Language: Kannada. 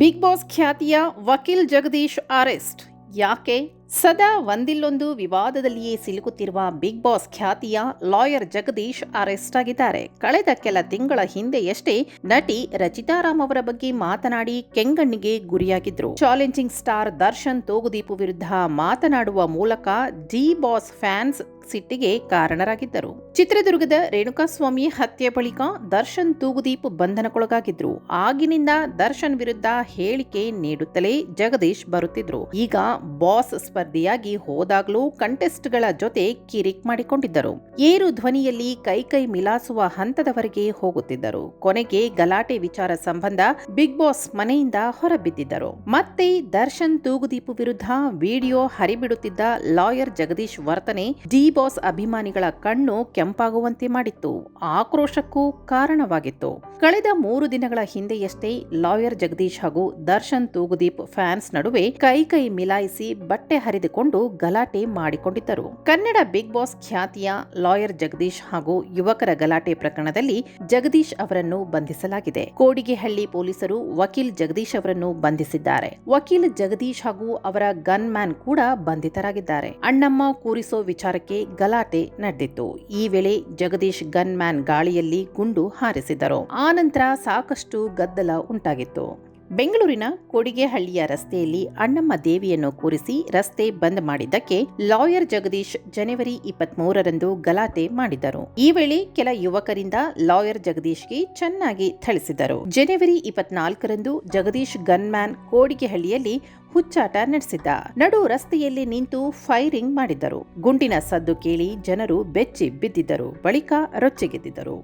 ಬಿಗ್ ಬಾಸ್ ಖ್ಯಾತಿಯ ವಕೀಲ್ ಜಗದೀಶ್ ಅರೆಸ್ಟ್ ಯಾಕೆ ಸದಾ ಒಂದಿಲ್ಲೊಂದು ವಿವಾದದಲ್ಲಿಯೇ ಸಿಲುಕುತ್ತಿರುವ ಬಿಗ್ ಬಾಸ್ ಖ್ಯಾತಿಯ ಲಾಯರ್ ಜಗದೀಶ್ ಅರೆಸ್ಟ್ ಆಗಿದ್ದಾರೆ. ಕಳೆದ ಕೆಲ ತಿಂಗಳ ಹಿಂದೆಯಷ್ಟೇ ನಟಿ ರಚಿತಾರಾಮ್ ಅವರ ಬಗ್ಗೆ ಮಾತನಾಡಿ ಕೆಂಗಣ್ಣಿಗೆ ಗುರಿಯಾಗಿದ್ರು. ಚಾಲೆಂಜಿಂಗ್ ಸ್ಟಾರ್ ದರ್ಶನ್ ತೋಗುದೀಪು ವಿರುದ್ಧ ಮಾತನಾಡುವ ಮೂಲಕ ಡಿ ಬಾಸ್ ಫ್ಯಾನ್ಸ್ ಸಿಟ್ಟಿಗೆ ಕಾರಣರಾಗಿದ್ದರು. ಚಿತ್ರದುರ್ಗದ ರೇಣುಕಾಸ್ವಾಮಿ ಹತ್ಯೆ ಬಳಿಕ ದರ್ಶನ್ ತೂಗುದೀಪ್ ಬಂಧನಕ್ಕೊಳಗಾಗಿದ್ರು. ಆಗಿನಿಂದ ದರ್ಶನ್ ವಿರುದ್ಧ ಹೇಳಿಕೆ ನೀಡುತ್ತಲೇ ಜಗದೀಶ್ ಬರುತ್ತಿದ್ರು. ಈಗ ಬಾಸ್ ಸ್ಪರ್ಧಿಯಾಗಿ ಹೋದಾಗ್ಲೂ ಕಂಟೆಸ್ಟ್ಗಳ ಜೊತೆ ಕಿರಿಕ್ ಮಾಡಿಕೊಂಡಿದ್ದರು. ಏರು ಧ್ವನಿಯಲ್ಲಿ ಕೈ ಕೈ ಮಿಲಾಸುವ ಹಂತದವರೆಗೆ ಹೋಗುತ್ತಿದ್ದರು. ಕೊನೆಗೆ ಗಲಾಟೆ ವಿಚಾರ ಸಂಬಂಧ ಬಿಗ್ ಬಾಸ್ ಮನೆಯಿಂದ ಹೊರಬಿದ್ದಿದ್ದರು. ಮತ್ತೆ ದರ್ಶನ್ ತೂಗುದೀಪು ವಿರುದ್ಧ ವಿಡಿಯೋ ಹರಿಬಿಡುತ್ತಿದ್ದ ಲಾಯರ್ ಜಗದೀಶ್ ವರ್ತನೆ ಡಿ ಬಾಸ್ ಅಭಿಮಾನಿಗಳ ಕಣ್ಣು ಕೆಂಪಾಗುವಂತೆ ಮಾಡಿತ್ತು. ಆಕ್ರೋಶಕ್ಕೂ ಕಾರಣವಾಗಿತ್ತು. ಕಳೆದ ಮೂರು ದಿನಗಳ ಹಿಂದೆಯಷ್ಟೇ ಲಾಯರ್ ಜಗದೀಶ್ ಹಾಗೂ ದರ್ಶನ್ ತೂಗುದೀಪ್ ಫ್ಯಾನ್ಸ್ ನಡುವೆ ಕೈ ಕೈ ಮಿಲಾಯಿಸಿ ಬಟ್ಟೆ ಹರಿದುಕೊಂಡು ಗಲಾಟೆ ಮಾಡಿಕೊಂಡಿದ್ದರು. ಕನ್ನಡ ಬಿಗ್ ಬಾಸ್ ಖ್ಯಾತಿಯ ಲಾಯರ್ ಜಗದೀಶ್ ಹಾಗೂ ಯುವಕರ ಗಲಾಟೆ ಪ್ರಕರಣದಲ್ಲಿ ಜಗದೀಶ್ ಅವರನ್ನು ಬಂಧಿಸಲಾಗಿದೆ. ಕೋಡಿಗೆಹಳ್ಳಿ ಪೊಲೀಸರು ವಕೀಲ್ ಜಗದೀಶ್ ಅವರನ್ನು ಬಂಧಿಸಿದ್ದಾರೆ. ವಕೀಲ್ ಜಗದೀಶ್ ಹಾಗೂ ಅವರ ಗನ್ ಮ್ಯಾನ್ ಕೂಡ ಬಂಧಿತರಾಗಿದ್ದಾರೆ. ಅಣ್ಣಮ್ಮ ಕೂರಿಸೋ ವಿಚಾರಕ್ಕೆ ಗಲಾಟೆ ನಡೆದಿತ್ತು. ಈ ವೇಳೆ ಜಗದೀಶ್ ಗನ್ ಮ್ಯಾನ್ ಗಾಳಿಯಲ್ಲಿ ಗುಂಡು ಹಾರಿಸಿದರು ಆನಂತರ ಸಾಕಷ್ಟು ಗದ್ದಲ ಉಂಟಾಗಿತ್ತು. ಬೆಂಗಳೂರಿನ ಕೊಡಿಗೆಹಳ್ಳಿಯ ರಸ್ತೆಯಲ್ಲಿ ಅಣ್ಣಮ್ಮ ದೇವಿಯನ್ನು ಕೂರಿಸಿ ರಸ್ತೆ ಬಂದ್ ಮಾಡಿದ್ದಕ್ಕೆ ಲಾಯರ್ ಜಗದೀಶ್ ಜನವರಿ ಇಪ್ಪತ್ಮೂರರಂದು ಗಲಾಟೆ ಮಾಡಿದ್ದರು ಈ ವೇಳೆ ಕೆಲ ಯುವಕರಿಂದ ಲಾಯರ್ ಜಗದೀಶ್ಗೆ ಚೆನ್ನಾಗಿ ಥಳಿಸಿದರು. ಜನವರಿ ಇಪ್ಪತ್ನಾಲ್ಕರಂದು ಜಗದೀಶ್ ಗನ್ಮ್ಯಾನ್ ಕೋಡಿಗೆಹಳ್ಳಿಯಲ್ಲಿ ಹುಚ್ಚಾಟ ನಡೆಸಿದ್ದ. ನಡು ರಸ್ತೆಯಲ್ಲಿ ನಿಂತು ಫೈರಿಂಗ್ ಮಾಡಿದ್ದರು. ಗುಂಡಿನ ಸದ್ದು ಕೇಳಿ ಜನರು ಬೆಚ್ಚಿ ಬಿದ್ದಿದ್ದರು. ಬಳಿಕ ರೊಚ್ಚಿಗೆದ್ದಿದ್ದರು.